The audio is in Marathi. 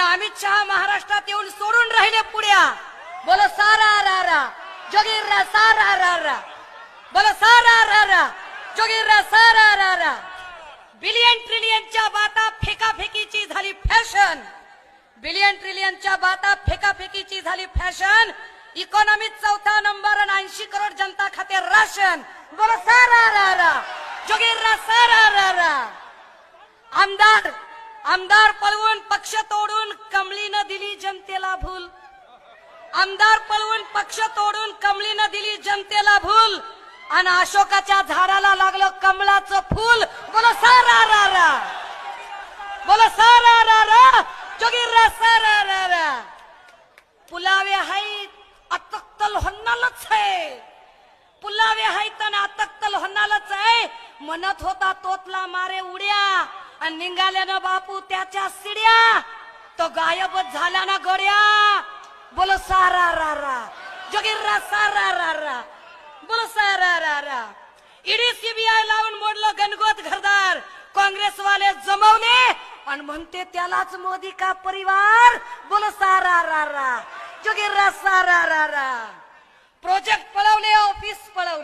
आणि अमित शहा महाराष्ट्रात येऊन सोडून राहिले पुढ्या बोल सारा रा रा. जोगीर सारा रा रा. बोल सारा रा रा. जोगीर सारा रा रा. बिलियन ट्रिलियनच्या बाता फेकाफेकीची झाली फॅशन. बिलियन ट्रिलियनच्या बाता फेकाफेकीची झाली फॅशन. इकॉनॉमीत चौथा नंबर आणि ऐंशी करोड जनता खाते राशन. बोल सारा रा रा. जोगीर सारा रा रा. आमदार आमदार पळवून पक्ष तोडून कमळीनं दिली जनतेला भूल. आमदार पळवून पक्ष तोडून कमळीनं दिली जनतेला भूल. आणि अशोकाच्या झाडाला लागलं कमळाचं फूल. बोला सारा रा रा बोला सारा रा रा जोगीर रा सारा रा रा पुलावे हाय अतक्तल होणारच आहे पुलावे हाय तर अतक्तल होणारच म्हणत होता तोतला मारे उड्या आणि निघाल्यानं बापू त्याच्या सिड्या. तो गायबच झाला ना गड्या. बोल सारा रा रा जोगिर्रा रा सारा रा रा बोल सारा रा रा ईडी सीबीआय लावून मोडलं गणगोत घरदार. काँग्रेसवाले जमवले आणि म्हणते त्यालाच मोदी का परिवार? बोल सारा रा रा जोगिर्रा रा सारा रा रा प्रोजेक्ट पळवले ऑफिस पळवले.